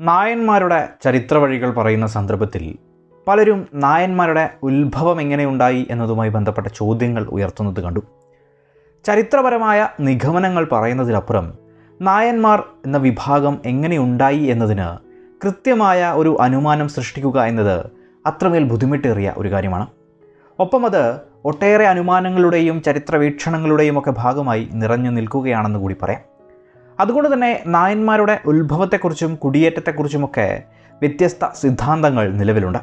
നായന്മാരുടെ ചരിത്ര വഴികൾ പറയുന്ന സന്ദർഭത്തിൽ പലരും നായന്മാരുടെ ഉത്ഭവം എങ്ങനെയുണ്ടായി എന്നതുമായി ബന്ധപ്പെട്ട ചോദ്യങ്ങൾ ഉയർത്തുന്നത് കണ്ടു. ചരിത്രപരമായ നിഗമനങ്ങൾ പറയുന്നതിനപ്പുറം നായന്മാർ എന്ന വിഭാഗം എങ്ങനെയുണ്ടായി എന്നതിന് കൃത്യമായ ഒരു അനുമാനം സൃഷ്ടിക്കുക എന്നത് അത്രമേൽ ബുദ്ധിമുട്ടേറിയ ഒരു കാര്യമാണ്. ഒപ്പം അത് ഒട്ടേറെ അനുമാനങ്ങളുടെയും ചരിത്ര വീക്ഷണങ്ങളുടെയും ഒക്കെ ഭാഗമായി നിറഞ്ഞു നിൽക്കുകയാണെന്ന് കൂടി പറയാം. അതുകൊണ്ട് തന്നെ നായന്മാരുടെ ഉത്ഭവത്തെക്കുറിച്ചും കുടിയേറ്റത്തെക്കുറിച്ചുമൊക്കെ വ്യത്യസ്ത സിദ്ധാന്തങ്ങൾ നിലവിലുണ്ട്.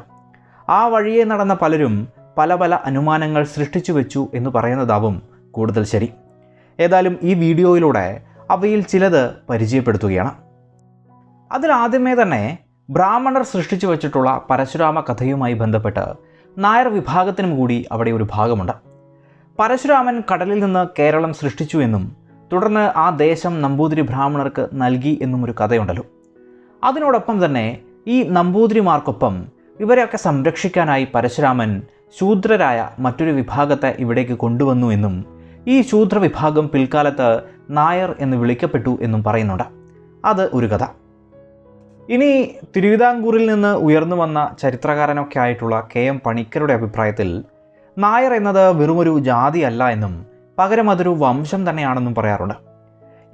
ആ വഴിയെ നടന്ന പലരും പല പല അനുമാനങ്ങൾ സൃഷ്ടിച്ചു വെച്ചു എന്ന് പറയുന്നതാവും കൂടുതൽ ശരി. ഏതായാലും ഈ വീഡിയോയിലൂടെ അവയിൽ ചിലത് പരിചയപ്പെടുത്തുകയാണ്. അതിലാദ്യമേ തന്നെ ബ്രാഹ്മണർ സൃഷ്ടിച്ചു വച്ചിട്ടുള്ള പരശുരാമ കഥയുമായി ബന്ധപ്പെട്ട് നായർ വിഭാഗത്തിനും കൂടി അവിടെ ഒരു ഭാഗമുണ്ട്. പരശുരാമൻ കടലിൽ നിന്ന് കേരളം സൃഷ്ടിച്ചു എന്നും തുടർന്ന് ആ ദേശം നമ്പൂതിരി ബ്രാഹ്മണർക്ക് നൽകി എന്നും ഒരു കഥയുണ്ടല്ലോ. അതിനോടൊപ്പം തന്നെ ഈ നമ്പൂതിരിമാർക്കൊപ്പം ഇവരെയൊക്കെ സംരക്ഷിക്കാനായി പരശുരാമൻ ശൂദ്രരായ മറ്റൊരു വിഭാഗത്തെ ഇവിടേക്ക് കൊണ്ടുവന്നു എന്നും ഈ ശൂദ്ര വിഭാഗം പിൽക്കാലത്ത് നായർ എന്ന് വിളിക്കപ്പെട്ടു എന്നും പറയുന്നുണ്ട്. അത് ഒരു കഥ. ഇനി തിരുവിതാംകൂറിൽ നിന്ന് ഉയർന്നു വന്ന ചരിത്രകാരനൊക്കെ ആയിട്ടുള്ള കെ എം പണിക്കരുടെ അഭിപ്രായത്തിൽ നായർ എന്നത് വെറുമൊരു ജാതിയല്ല എന്നും പകരം അതൊരു വംശം തന്നെയാണെന്നും പറയാറുണ്ട്.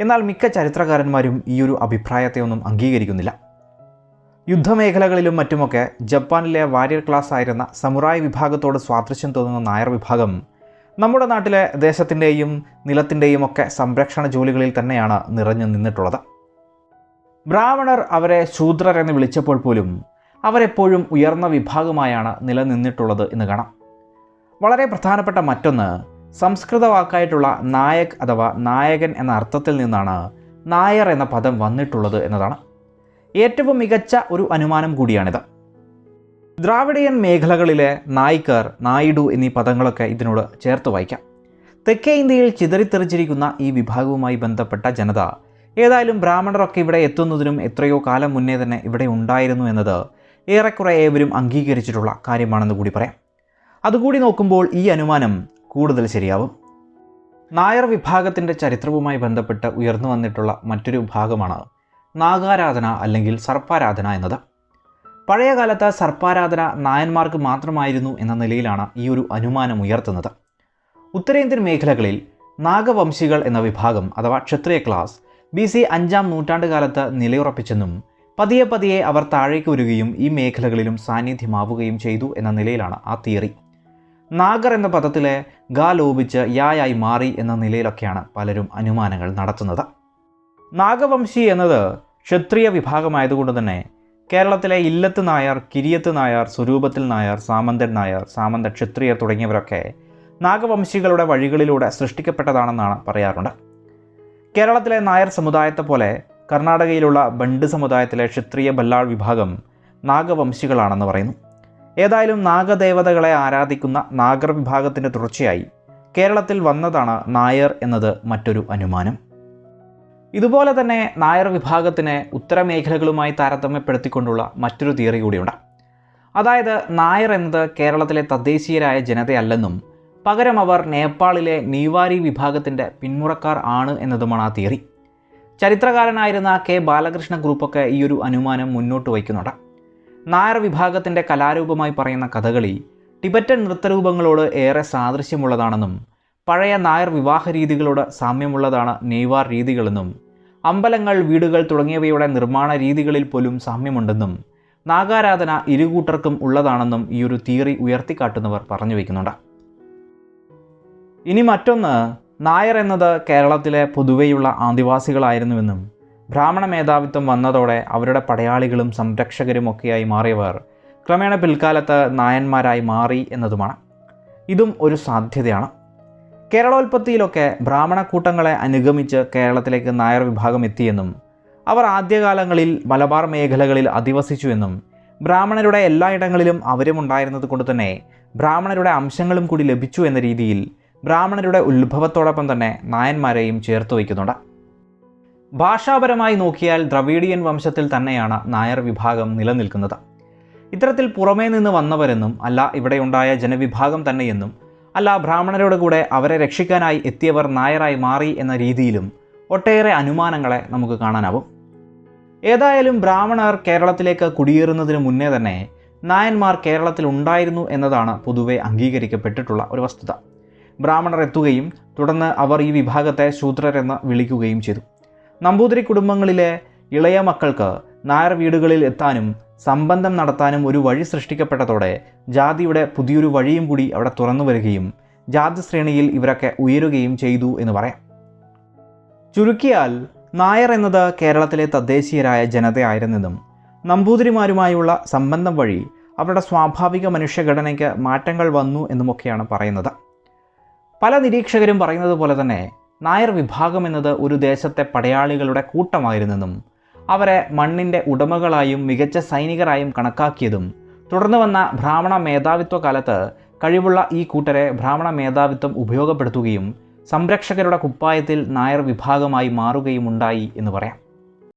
എന്നാൽ മിക്ക ചരിത്രകാരന്മാരും ഈ ഒരു അഭിപ്രായത്തെ ഒന്നും അംഗീകരിക്കുന്നില്ല. യുദ്ധമേഖലകളിലും മറ്റുമൊക്കെ ജപ്പാനിലെ വാരിയർ ക്ലാസ് ആയിരുന്ന സമുറായി വിഭാഗത്തോട് സ്വാതൃശ്യം തോന്നുന്ന നായർ വിഭാഗം നമ്മുടെ നാട്ടിലെ ദേശത്തിന്റെയും നിലത്തിന്റെയും ഒക്കെ സംരക്ഷണ ജോലികളിൽ തന്നെയാണ് നിറഞ്ഞു നിന്നിട്ടുള്ളത്. ബ്രാഹ്മണർ അവരെ ശൂദ്രർ എന്ന് വിളിച്ചപ്പോൾ പോലും അവരെപ്പോഴും ഉയർന്ന വിഭാഗമായാണ് നിലനിന്നിട്ടുള്ളത് എന്ന് കാണാം. വളരെ പ്രധാനപ്പെട്ട മറ്റൊന്ന് സംസ്കൃത വാക്കായിട്ടുള്ള നായക് അഥവാ നായകൻ എന്ന അർത്ഥത്തിൽ നിന്നാണ് നായർ എന്ന പദം വന്നിട്ടുള്ളത് എന്നതാണ്. ഏറ്റവും മികച്ച ഒരു അനുമാനം കൂടിയാണിത്. ദ്രാവിഡിയൻ മേഖലകളിലെ നായ്ക്കർ നായിഡു എന്നീ പദങ്ങളൊക്കെ ഇതിനോട് ചേർത്ത് വായിക്കാം. തെക്കേ ഇന്ത്യയിൽ ചിതറിത്തെറിച്ചിരിക്കുന്ന ഈ വിഭാഗവുമായി ബന്ധപ്പെട്ട ജനത ഏതായാലും ബ്രാഹ്മണരൊക്കെ ഇവിടെ എത്തുന്നതിനും എത്രയോ കാലം മുന്നേ തന്നെ ഇവിടെ ഉണ്ടായിരുന്നു എന്നത് ഏറെക്കുറെ ഏവരും അംഗീകരിച്ചിട്ടുള്ള കാര്യമാണെന്ന് കൂടി പറയാം. അതുകൂടി നോക്കുമ്പോൾ ഈ അനുമാനം കൂടുതൽ ശരിയാവും. നായർ വിഭാഗത്തിന്റെ ചരിത്രവുമായി ബന്ധപ്പെട്ട് ഉയർന്നു വന്നിട്ടുള്ള മറ്റൊരു വിഭാഗമാണ് നാഗാരാധന അല്ലെങ്കിൽ സർപ്പാരാധന എന്നത്. പഴയ കാലത്ത് സർപ്പാരാധന നായന്മാർക്ക് മാത്രമായിരുന്നു എന്ന നിലയിലാണ് ഈ ഒരു അനുമാനം ഉയർത്തുന്നത്. ഉത്തരേന്ത്യൻ മേഖലകളിൽ നാഗവംശികൾ എന്ന വിഭാഗം അഥവാ ക്ഷത്രിയ ക്ലാസ് ബി സി അഞ്ചാം നൂറ്റാണ്ട് കാലത്ത് നിലയുറപ്പിച്ചെന്നും പതിയെ പതിയെ അവർ താഴേക്ക് വരികയും ഈ മേഖലകളിലും സാന്നിധ്യമാവുകയും ചെയ്തു എന്ന നിലയിലാണ് ആ തിയറി നാഗർ എന്ന പദത്തിലെ ഗാ ലോപിച്ച് യായായി മാറി എന്ന നിലയിലൊക്കെയാണ് പലരും അനുമാനങ്ങൾ നടത്തുന്നത്. നാഗവംശി എന്നത് ക്ഷത്രിയ വിഭാഗമായതുകൊണ്ട് തന്നെ കേരളത്തിലെ ഇല്ലത്ത് നായർ കിരിയത്ത് നായർ സ്വരൂപത്തിൽ നായർ സാമന്തൻ നായർ സാമന്ത ക്ഷത്രിയർ തുടങ്ങിയവരൊക്കെ നാഗവംശികളുടെ വഴികളിലൂടെ സൃഷ്ടിക്കപ്പെട്ടതാണെന്നാണ് പറയാറുണ്ട്. കേരളത്തിലെ നായർ സമുദായത്തെ പോലെ കർണാടകയിലുള്ള ബണ്ട് സമുദായത്തിലെ ക്ഷത്രിയ ബല്ലാൾ വിഭാഗം നാഗവംശികളാണെന്ന് പറയുന്നു. ഏതായാലും നാഗദേവതകളെ ആരാധിക്കുന്ന നാഗർ വിഭാഗത്തിന്റെ തുടർച്ചയായി കേരളത്തിൽ വന്നതാണ് നായർ എന്നത് മറ്റൊരു അനുമാനം. ഇതുപോലെ തന്നെ നായർ വിഭാഗത്തിനെ ഉത്തരമേഖലകളുമായി താരതമ്യപ്പെടുത്തിക്കൊണ്ടുള്ള മറ്റൊരു തിയറി കൂടിയുണ്ട്. അതായത് നായർ എന്നത് കേരളത്തിലെ തദ്ദേശീയരായ ജനതയല്ലെന്നും പകരം അവർ നേപ്പാളിലെ നീവാരി വിഭാഗത്തിന്റെ പിന്മുറക്കാർ ആണ് എന്നതുമാണ് ആ തിയറി. ചരിത്രകാരനായിരുന്ന കെ ബാലകൃഷ്ണ ഗ്രൂപ്പൊക്കെ ഈ ഒരു അനുമാനം മുന്നോട്ട് വയ്ക്കുന്നുണ്ട്. നായർ വിഭാഗത്തിന്റെ കലാരൂപമായി പറയുന്ന കഥകളി ടിബറ്റൻ നൃത്തരൂപങ്ങളോട് ഏറെ സാദൃശ്യമുള്ളതാണെന്നും പഴയ നായർ വിവാഹ രീതികളോട് സാമ്യമുള്ളതാണ് നെയ്വാർ രീതികളെന്നും അമ്പലങ്ങൾ വീടുകൾ തുടങ്ങിയവയുടെ നിർമ്മാണ രീതികളിൽ പോലും സാമ്യമുണ്ടെന്നും നാഗാരാധന ഇരുകൂട്ടർക്കും ഉള്ളതാണെന്നും ഈ ഒരു തിയറി ഉയർത്തിക്കാട്ടുന്നവർ പറഞ്ഞു വയ്ക്കുന്നുണ്ട് ഇനി മറ്റൊന്ന് നായർ എന്നത് കേരളത്തിലെ പൊതുവെയുള്ള ആദിവാസികളായിരുന്നുവെന്നും ബ്രാഹ്മണ മേധാവിത്വം വന്നതോടെ അവരുടെ പടയാളികളും സംരക്ഷകരും ഒക്കെയായി മാറിയവർ ക്രമേണ പിൽക്കാലത്ത് നായന്മാരായി മാറി എന്നതുമാണ്. ഇതും ഒരു സാധ്യതയാണ്. കേരളോൽപ്പത്തിയിലൊക്കെ ബ്രാഹ്മണ കൂട്ടങ്ങളെ അനുഗമിച്ച് കേരളത്തിലേക്ക് നായർ വിഭാഗം എത്തിയെന്നും അവർ ആദ്യകാലങ്ങളിൽ മലബാർ മേഖലകളിൽ അധിവസിച്ചുവെന്നും ബ്രാഹ്മണരുടെ എല്ലായിടങ്ങളിലും അവരും ഉണ്ടായിരുന്നത് കൊണ്ട് തന്നെ ബ്രാഹ്മണരുടെ അംശങ്ങളും കൂടി ലഭിച്ചു എന്ന രീതിയിൽ ബ്രാഹ്മണരുടെ ഉത്ഭവത്തോടൊപ്പം തന്നെ നായന്മാരെയും ചേർത്ത് വയ്ക്കുന്നുണ്ട്. ഭാഷാപരമായി നോക്കിയാൽ ദ്രവീഡിയൻ വംശത്തിൽ തന്നെയാണ് നായർ വിഭാഗം നിലനിൽക്കുന്നത്. ഇത്തരത്തിൽ പുറമേ നിന്ന് വന്നവരെന്നും അല്ല ഇവിടെയുണ്ടായ ജനവിഭാഗം തന്നെയെന്നും അല്ല ബ്രാഹ്മണരോട് കൂടെ അവരെ രക്ഷിക്കാനായി എത്തിയവർ നായരായി മാറി എന്ന രീതിയിലും ഒട്ടേറെ അനുമാനങ്ങളെ നമുക്ക് കാണാനാവും. ഏതായാലും ബ്രാഹ്മണർ കേരളത്തിലേക്ക് കുടിയേറുന്നതിന് മുന്നേ തന്നെ നായന്മാർ കേരളത്തിൽ ഉണ്ടായിരുന്നു എന്നതാണ് പൊതുവെ അംഗീകരിക്കപ്പെട്ടിട്ടുള്ള ഒരു വസ്തുത. ബ്രാഹ്മണർ എത്തുകയും തുടർന്ന് അവർ ഈ വിഭാഗത്തെ ശൂദ്രരെന്ന് വിളിക്കുകയും ചെയ്തു. നമ്പൂതിരി കുടുംബങ്ങളിലെ ഇളയ മക്കൾക്ക് നായർ വീടുകളിൽ എത്താനും സംബന്ധം നടത്താനും ഒരു വഴി സൃഷ്ടിക്കപ്പെട്ടതോടെ ജാതിയുടെ പുതിയൊരു വഴിയും കൂടി അവിടെ തുറന്നു വരികയും ജാതി ശ്രേണിയിൽ ഇവരൊക്കെ ഉയരുകയും ചെയ്തു എന്ന് പറയാം. ചുരുക്കിയാൽ നായർ എന്നത് കേരളത്തിലെ തദ്ദേശീയരായ ജനതയായിരുന്നതും നമ്പൂതിരിമാരുമായുള്ള സംബന്ധം വഴി അവരുടെ സ്വാഭാവിക മനുഷ്യഘടനയ്ക്ക് മാറ്റങ്ങൾ വന്നു എന്നുമൊക്കെയാണ് പറയുന്നത്. പല നിരീക്ഷകരും പറയുന്നത് പോലെ തന്നെ നായർ വിഭാഗം എന്നത് ഒരു ദേശത്തെ പടയാളികളുടെ കൂട്ടമായിരുന്നെന്നും അവരെ മണ്ണിന്റെ ഉടമകളായും മികച്ച സൈനികരായും കണക്കാക്കിയതും തുടർന്ന് വന്ന ബ്രാഹ്മണ മേധാവിത്വ കാലത്ത് കഴിവുള്ള ഈ കൂട്ടരെ ബ്രാഹ്മണ മേധാവിത്വം ഉപയോഗപ്പെടുത്തുകയും സംരക്ഷകരുടെ കുപ്പായത്തിൽ നായർ വിഭാഗമായി മാറുകയും ഉണ്ടായി എന്ന് പറയാം.